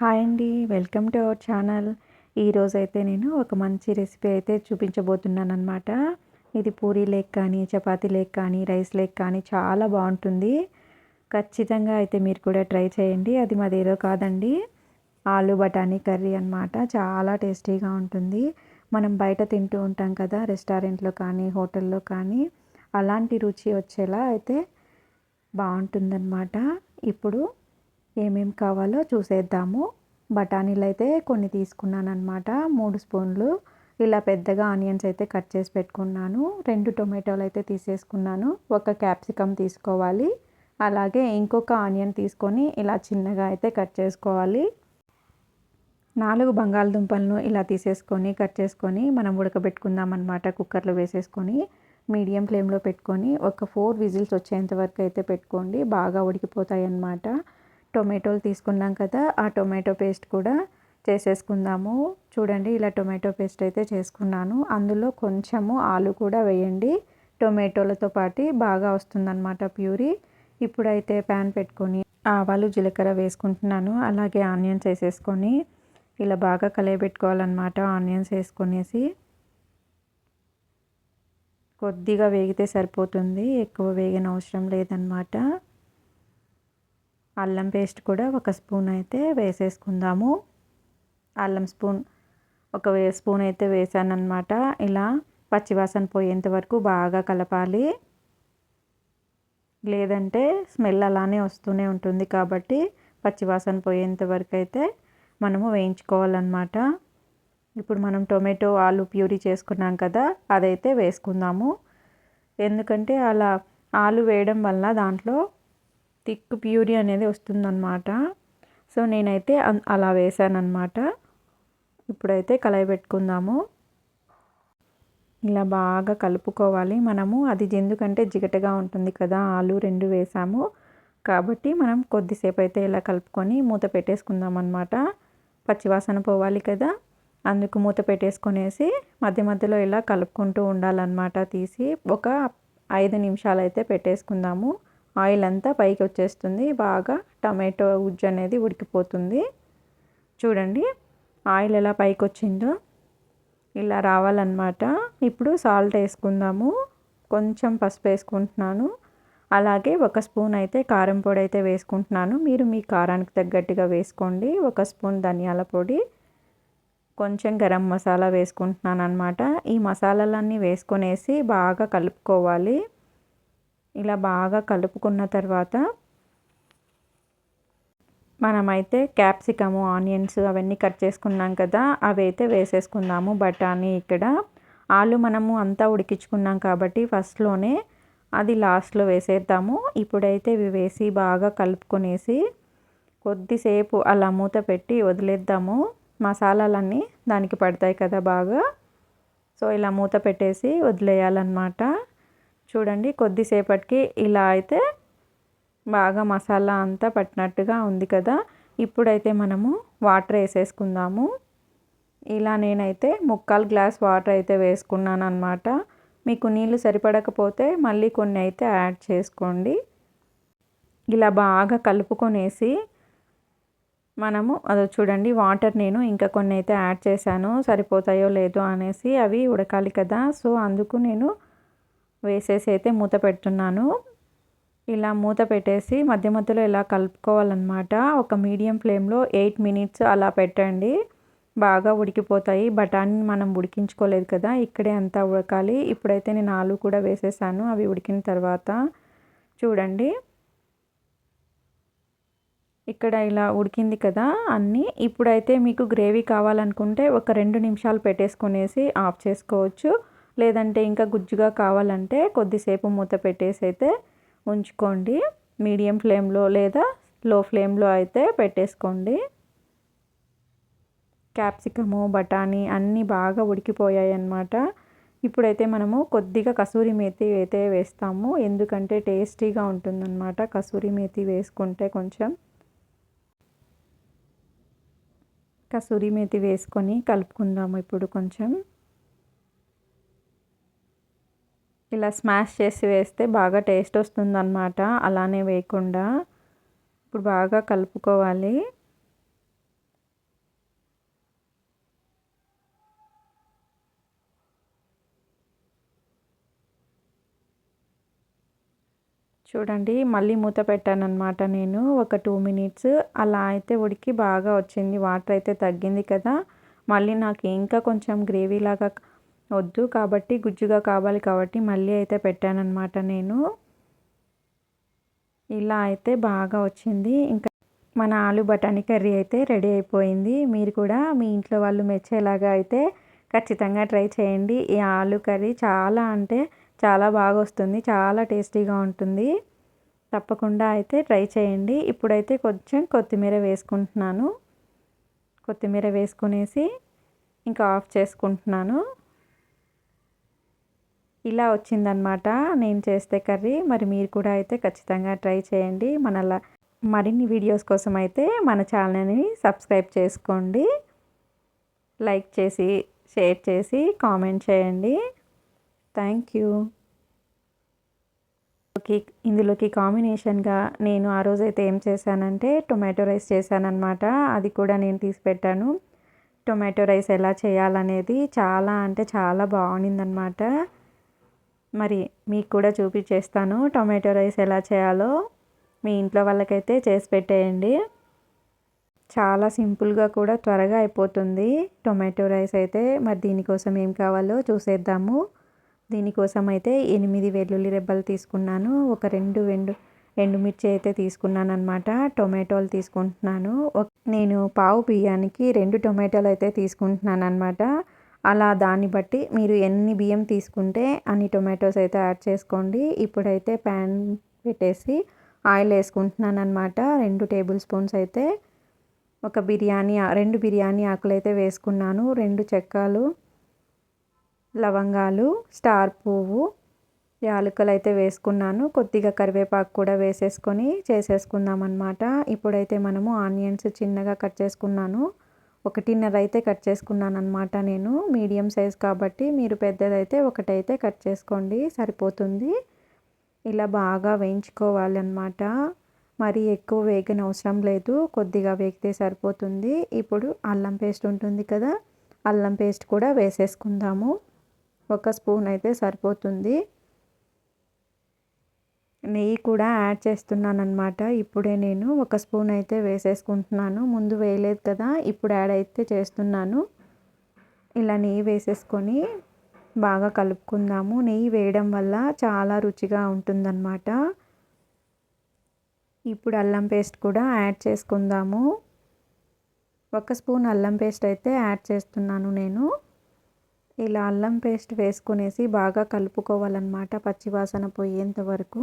Hi అండి welcome to our channel. ఈరోజు అయితే నేను ఒక మంచి రెసిపీ అయితే చూపించబోతున్నాను అనమాట ఇది పూరీ లేక్ కానీ చపాతీ లేక్ కానీ రైస్ లేక్ కానీ చాలా బాగుంటుంది. ఖచ్చితంగా అయితే మీరు కూడా ట్రై చేయండి. అది మాదేదో కాదండి ఆలు బఠానీ కర్రీ అనమాట చాలా టేస్టీగా ఉంటుంది. మనం బయట తింటూ ఉంటాం కదా రెస్టారెంట్లో కానీ హోటల్లో కానీ అలాంటి రుచి వచ్చేలా అయితే బాగుంటుందన్నమాట. ఇప్పుడు ఏమేమి కావాలో చూసేద్దాము. బఠానీలు అయితే కొన్ని తీసుకున్నాను అనమాట మూడు స్పూన్లు. ఇలా పెద్దగా ఆనియన్స్ అయితే కట్ చేసి పెట్టుకున్నాను. రెండు టొమాటోలు అయితే తీసేసుకున్నాను. ఒక క్యాప్సికమ్ తీసుకోవాలి. అలాగే ఇంకొక ఆనియన్ తీసుకొని ఇలా చిన్నగా అయితే కట్ చేసుకోవాలి. నాలుగు బంగాళదుంపలను ఇలా తీసేసుకొని కట్ చేసుకొని మనం ఉడకబెట్టుకుందాం అనమాట కుక్కర్లో వేసేసుకొని. మీడియం ఫ్లేమ్లో పెట్టుకొని ఒక ఫోర్ విజిల్స్ వచ్చేంత వరకు అయితే పెట్టుకోండి. బాగా ఉడికిపోతాయి అన్నమాట టొమాటోలు తీసుకున్నాం కదా ఆ టొమాటో పేస్ట్ కూడా చేసేసుకుందాము. చూడండి ఇలా టొమాటో పేస్ట్ అయితే చేసుకున్నాను. అందులో కొంచెము ఆలు కూడా వేయండి. టొమాటోలతో పాటు బాగా వస్తుందన్నమాట ప్యూరీ. ఇప్పుడైతే ప్యాన్ పెట్టుకొని ఆవాలు జీలకర్ర వేసుకుంటున్నాను. అలాగే ఆనియన్స్ వేసేసుకొని ఇలా బాగా కలయబెట్టుకోవాలన్నమాట. ఆనియన్స్ వేసుకొనేసి కొద్దిగా వేగితే సరిపోతుంది. ఎక్కువ వేగిన అవసరం లేదనమాట అల్లం పేస్ట్ కూడా ఒక స్పూన్ అయితే వేసేసుకుందాము. అల్లం స్పూన్ ఒక వే స్పూన్ అయితే వేసానమాట ఇలా పచ్చివాసన పోయేంత వరకు బాగా కలపాలి. లేదంటే స్మెల్ అలానే వస్తూనే ఉంటుంది కాబట్టి పచ్చివాసన పోయేంత వరకు అయితే మనము వేయించుకోవాలన్నమాట. ఇప్పుడు మనం టొమాటో ఆలు ప్యూరీ చేసుకున్నాం కదా అదైతే వేసుకుందాము. ఎందుకంటే అలా ఆలు వేయడం వల్ల దాంట్లో థిక్ ప్యూరీ అనేది వస్తుందన్నమాట. సో నేనైతే అలా వేసానమాట ఇప్పుడైతే కలయి పెట్టుకుందాము. ఇలా బాగా కలుపుకోవాలి మనము. అది ఎందుకంటే జిగటగా ఉంటుంది కదా ఆలు రెండు వేసాము. కాబట్టి మనం కొద్దిసేపు అయితే ఇలా కలుపుకొని మూత పెట్టేసుకుందాం అనమాట పచ్చివాసన పోవాలి కదా అందుకు మూత పెట్టేసుకొనేసి మధ్య మధ్యలో ఇలా కలుపుకుంటూ ఉండాలన్నమాట తీసి. ఒక ఐదు నిమిషాలు అయితే పెట్టేసుకుందాము. ఆయిల్ అంతా పైకి వచ్చేస్తుంది. బాగా టమాటో ఉజ్జు అనేది ఉడికిపోతుంది. చూడండి ఆయిల్ ఎలా పైకి వచ్చిందో ఇలా రావాలన్నమాట. ఇప్పుడు సాల్ట్ వేసుకుందాము. కొంచెం పసుపు వేసుకుంటున్నాను. అలాగే ఒక స్పూన్ అయితే కారం పొడి అయితే వేసుకుంటున్నాను. మీరు మీ కారానికి తగ్గట్టుగా వేసుకోండి. ఒక స్పూన్ ధనియాల పొడి కొంచెం గరం మసాలా వేసుకుంటున్నాను అనమాట ఈ మసాలాలన్నీ వేసుకొనేసి బాగా కలుపుకోవాలి. ఇలా బాగా కలుపుకున్న తర్వాత మనమైతే క్యాప్సికము ఆనియన్స్ అవన్నీ కట్ చేసుకున్నాం కదా అవి అయితే వేసేసుకుందాము బఠానీ ఇక్కడ. ఆలు మనము అంతా ఉడికించుకున్నాం కాబట్టి ఫస్ట్లోనే అది లాస్ట్లో వేసేద్దాము. ఇప్పుడైతే ఇవి వేసి బాగా కలుపుకొనేసి కొద్దిసేపు అలా మూత పెట్టి వదిలేద్దాము. మసాలాలన్నీ దానికి పడతాయి కదా బాగా. సో ఇలా మూత పెట్టేసి వదిలేయాలన్నమాట. చూడండి కొద్దిసేపటికి ఇలా అయితే బాగా మసాలా అంతా పట్టినట్టుగా ఉంది కదా. ఇప్పుడైతే మనము వాటర్ వేసేసుకుందాము. ఇలా నేనైతే ముక్కాలు గ్లాస్ వాటర్ అయితే వేసుకున్నాను అనమాట మీకు నీళ్ళు సరిపడకపోతే మళ్ళీ కొన్ని అయితే యాడ్ చేసుకోండి. ఇలా బాగా కలుపుకొనేసి మనము అదో చూడండి వాటర్ నేను ఇంకా కొన్ని అయితే యాడ్ చేశాను. సరిపోతాయో లేదో అనేసి అవి ఉడకాలి కదా. సో అందుకు నేను వేసేసి అయితే మూత పెడుతున్నాను. ఇలా మూత పెట్టేసి మధ్య మధ్యలో ఇలా కలుపుకోవాలన్నమాట. ఒక మీడియం ఫ్లేమ్లో ఎయిట్ మినిట్స్ అలా పెట్టండి. బాగా ఉడికిపోతాయి. బఠానీ మనం ఉడికించుకోలేదు కదా ఇక్కడే అంతా ఉడకాలి. ఇప్పుడైతే నేను ఆలు కూడా వేసేసాను అవి ఉడికిన తర్వాత. చూడండి. ఇక్కడ ఇలా ఉడికింది కదా అన్నీ. ఇప్పుడైతే మీకు గ్రేవీ కావాలనుకుంటే ఒక రెండు నిమిషాలు పెట్టేసుకునేసి ఆఫ్ చేసుకోవచ్చు. లేదంటే ఇంకా గుజ్జుగా కావాలంటే కొద్దిసేపు మూత పెట్టేసి అయితే ఉంచుకోండి. మీడియం ఫ్లేమ్లో లేదా లో ఫ్లేమ్లో అయితే పెట్టేసుకోండి. క్యాప్సికము బఠానీ అన్నీ బాగా ఉడికిపోయాయి అన్నమాట. ఇప్పుడైతే మనము కొద్దిగా కసూరి మేతి అయితే వేస్తాము. ఎందుకంటే టేస్టీగా ఉంటుందన్నమాట కసూరి మేతి వేసుకుంటే కొంచెం. కసూరి మేతి వేసుకొని కలుపుకుందాము ఇప్పుడు కొంచెం. ఇలా స్మాష్ చేసి వేస్తే బాగా టేస్ట్ వస్తుందన్నమాట. అలానే వేయకుండా ఇప్పుడు బాగా కలుపుకోవాలి. చూడండి మళ్ళీ మూత పెట్టాను అనమాట నేను ఒక టూ మినిట్స్. అలా అయితే ఉడికి బాగా వచ్చింది. వాటర్ అయితే తగ్గింది కదా. మళ్ళీ నాకు ఇంకా కొంచెం గ్రేవీలాగా వద్దు కాబట్టి గుజ్జుగా కావాలి కాబట్టి మళ్ళీ అయితే పెట్టానమాట నేను. ఇలా అయితే బాగా వచ్చింది. ఇంకా మన ఆలు బఠానీ కర్రీ అయితే రెడీ అయిపోయింది. మీరు కూడా మీ ఇంట్లో వాళ్ళు మెచ్చేలాగా అయితే ఖచ్చితంగా ట్రై చేయండి. ఈ ఆలు కర్రీ చాలా అంటే చాలా బాగా వస్తుంది. చాలా టేస్టీగా ఉంటుంది. తప్పకుండా అయితే ట్రై చేయండి. ఇప్పుడైతే కొంచెం కొత్తిమీర వేసుకుంటున్నాను. కొత్తిమీర వేసుకునేసి ఇంకా ఆఫ్ చేసుకుంటున్నాను. ఇలా వచ్చిందనమాట నేను చేస్తే కర్రీ. మరి మీరు కూడా అయితే ఖచ్చితంగా ట్రై చేయండి. మనలా మరిన్ని వీడియోస్ కోసం అయితే మన ఛానల్ని సబ్స్క్రైబ్ చేసుకోండి. లైక్ చేసి షేర్ చేసి కామెంట్ చేయండి. Thank you. ఇందులోకి కాంబినేషన్గా నేను ఆ రోజైతే ఏం చేశానంటే టొమాటో రైస్ చేశానన్నమాట. అది కూడా నేను తీసి పెట్టాను. టొమాటో రైస్ ఎలా చేయాలనేది చాలా అంటే చాలా బాగుండిందనమాట మరి మీకు కూడా చూపించేస్తాను. టొమాటో రైస్ ఎలా చేయాలో మీ ఇంట్లో వాళ్ళకైతే చేసి పెట్టేయండి. చాలా సింపుల్గా కూడా త్వరగా అయిపోతుంది టొమాటో రైస్ అయితే. మరి దీనికోసం ఏం కావాలో చూసేద్దాము. దీనికోసం అయితే ఎనిమిది వెల్లుల్లి రెబ్బలు తీసుకున్నాను. ఒక రెండు ఎండు ఎండుమిర్చి అయితే తీసుకున్నాను అనమాట టొమాటోలు తీసుకుంటున్నాను. నేను పావు బియ్యానికి రెండు టొమాటోలు అయితే తీసుకుంటున్నాను అనమాట అలా దాన్ని బట్టి మీరు ఎన్ని బియ్యం తీసుకుంటే అన్ని టొమాటోస్ అయితే యాడ్ చేసుకోండి. ఇప్పుడైతే ప్యాన్ పెట్టేసి ఆయిల్ వేసుకుంటున్నాను అనమాట రెండు టేబుల్ స్పూన్స్ అయితే ఒక బిర్యానీ రెండు బిర్యానీ ఆకులు అయితే వేసుకున్నాను. రెండు చెక్కలు లవంగాలు స్టార్ పువ్వు యాలకులు అయితే వేసుకున్నాను. కొద్దిగా కరివేపాకు కూడా వేసేసుకొని చేసేసుకుందాం అనమాట ఇప్పుడైతే మనము ఆనియన్స్ చిన్నగా కట్ చేసుకున్నాను. ఒకటిన్నర అయితే కట్ చేసుకున్నాను అనమాట నేను. మీడియం సైజ్ కాబట్టి మీరు పెద్దదైతే ఒకటైతే కట్ చేసుకోండి సరిపోతుంది. ఇలా బాగా వేయించుకోవాలన్నమాట. మరి ఎక్కువ వేగన అవసరం లేదు కొద్దిగా వేగితే సరిపోతుంది. ఇప్పుడు అల్లం పేస్ట్ ఉంటుంది కదా అల్లం పేస్ట్ కూడా వేసేసుకుందాము. ఒక స్పూన్ అయితే సరిపోతుంది. నెయ్యి కూడా యాడ్ చేస్తున్నాను అనమాట ఇప్పుడే నేను ఒక స్పూన్ అయితే వేసేసుకుంటున్నాను. ముందు వేయలేదు కదా ఇప్పుడు యాడ్ అయితే చేస్తున్నాను. ఇలా నెయ్యి వేసేసుకొని బాగా కలుపుకుందాము. నెయ్యి వేయడం వల్ల చాలా రుచిగా ఉంటుందన్నమాట. ఇప్పుడు అల్లం పేస్ట్ కూడా యాడ్ చేసుకుందాము. ఒక స్పూన్ అల్లం పేస్ట్ అయితే యాడ్ చేస్తున్నాను నేను. ఇలా అల్లం పేస్ట్ వేసుకునేసి బాగా కలుపుకోవాలన్నమాట పచ్చివాసన పోయేంత వరకు.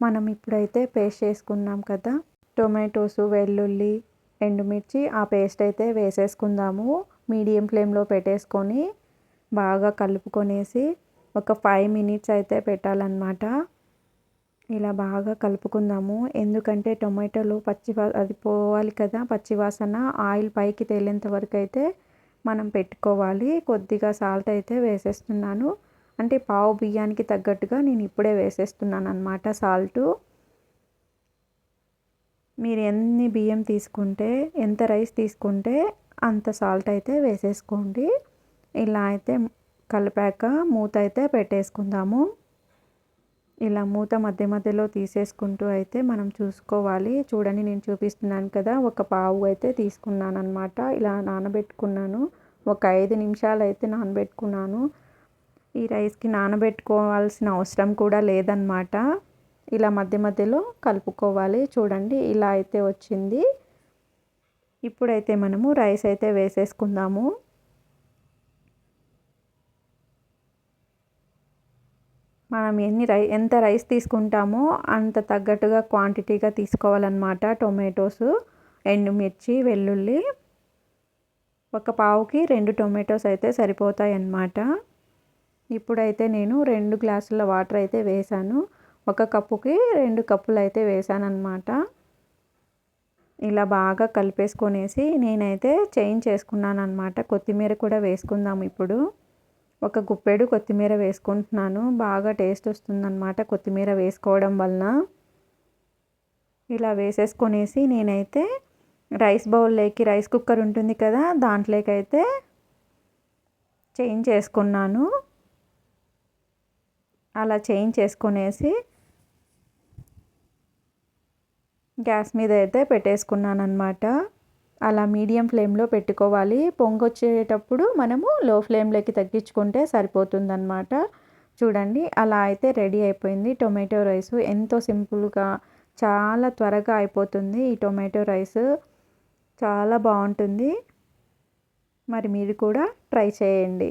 మనం ఇప్పుడైతే పేస్ట్ చేసుకున్నాం కదా. టొమాటోస్ వెల్లుల్లి ఎండుమిర్చి ఆ పేస్ట్ అయితే వేసేసుకుందాము. మీడియం ఫ్లేమ్లో పెట్టేసుకొని బాగా కలుపుకొనేసి ఒక ఫైవ్ మినిట్స్ అయితే పెట్టాలన్నమాట. ఇలా బాగా కలుపుకుందాము. ఎందుకంటే టొమాటోలు పచ్చి అది పోవాలి కదా పచ్చివాసన ఆయిల్ పైకి తేలేంత వరకు అయితే మనం పెట్టుకోవాలి. కొద్దిగా సాల్ట్ అయితే వేసేస్తున్నాను. అంటే పావు బియ్యానికి తగ్గట్టుగా నేను ఇప్పుడే వేసేస్తున్నాను అనమాట సాల్టు. మీరు ఎన్ని బియ్యం తీసుకుంటే ఎంత రైస్ తీసుకుంటే అంత సాల్ట్ అయితే వేసేసుకోండి. ఇలా అయితే కలిపాక మూత అయితే పెట్టేసుకుందాము. ఇలా మూత మధ్య మధ్యలో తీసేసుకుంటూ అయితే మనం చూసుకోవాలి. చూడండి నేను చూపిస్తున్నాను కదా ఒక పావు అయితే తీసుకున్నాను అనమాట ఇలా నానబెట్టుకున్నాను. ఒక ఐదు నిమిషాలు అయితే నానబెట్టుకున్నాను. ఈ రైస్కి నానబెట్టుకోవాల్సిన అవసరం కూడా లేదన్నమాట. ఇలా మధ్య మధ్యలో కలుపుకోవాలి. చూడండి ఇలా అయితే వచ్చింది. ఇప్పుడైతే మనము రైస్ అయితే వేసేసుకుందాము. మనం ఎన్ని రై ఎంత రైస్ తీసుకుంటామో అంత తగ్గట్టుగా క్వాంటిటీగా తీసుకోవాలన్నమాట. టొమాటోస్ ఎండుమిర్చి వెల్లుల్లి. ఒక పావుకి రెండు టొమాటోస్ అయితే సరిపోతాయి అన్నమాట ఇప్పుడైతే నేను రెండు గ్లాసుల వాటర్ అయితే వేసాను ఒక కప్పుకి రెండు కప్పులు అయితే వేసాను అనమాట ఇలా బాగా కలిపేసుకొనేసి నేనైతే చేంజ్ చేసుకున్నాను అనమాట కొత్తిమీర కూడా వేసుకుందాం ఇప్పుడు. ఒక గుప్పెడు కొత్తిమీర వేసుకుంటున్నాను. బాగా టేస్ట్ వస్తుందన్నమాట కొత్తిమీర వేసుకోవడం వలన. ఇలా వేసేసుకొనేసి నేనైతే రైస్ బౌల్లోకి రైస్ కుక్కర్ ఉంటుంది కదా దాంట్లోకి అయితే చేంజ్ చేసుకున్నాను. అలా చేంజ్ చేసుకునేసి గ్యాస్ మీద అయితే పెట్టేసుకున్నాను అనమాట అలా మీడియం ఫ్లేమ్లో పెట్టుకోవాలి. పొంగొచ్చేటప్పుడు మనము లో ఫ్లేమ్లోకి తగ్గించుకుంటే సరిపోతుందన్నమాట. చూడండి అలా అయితే రెడీ అయిపోయింది. టొమాటో రైస్ ఎంతో సింపుల్గా చాలా త్వరగా అయిపోతుంది ఈ టొమాటో రైస్. చాలా బాగుంటుంది. మరి మీరు కూడా ట్రై చేయండి.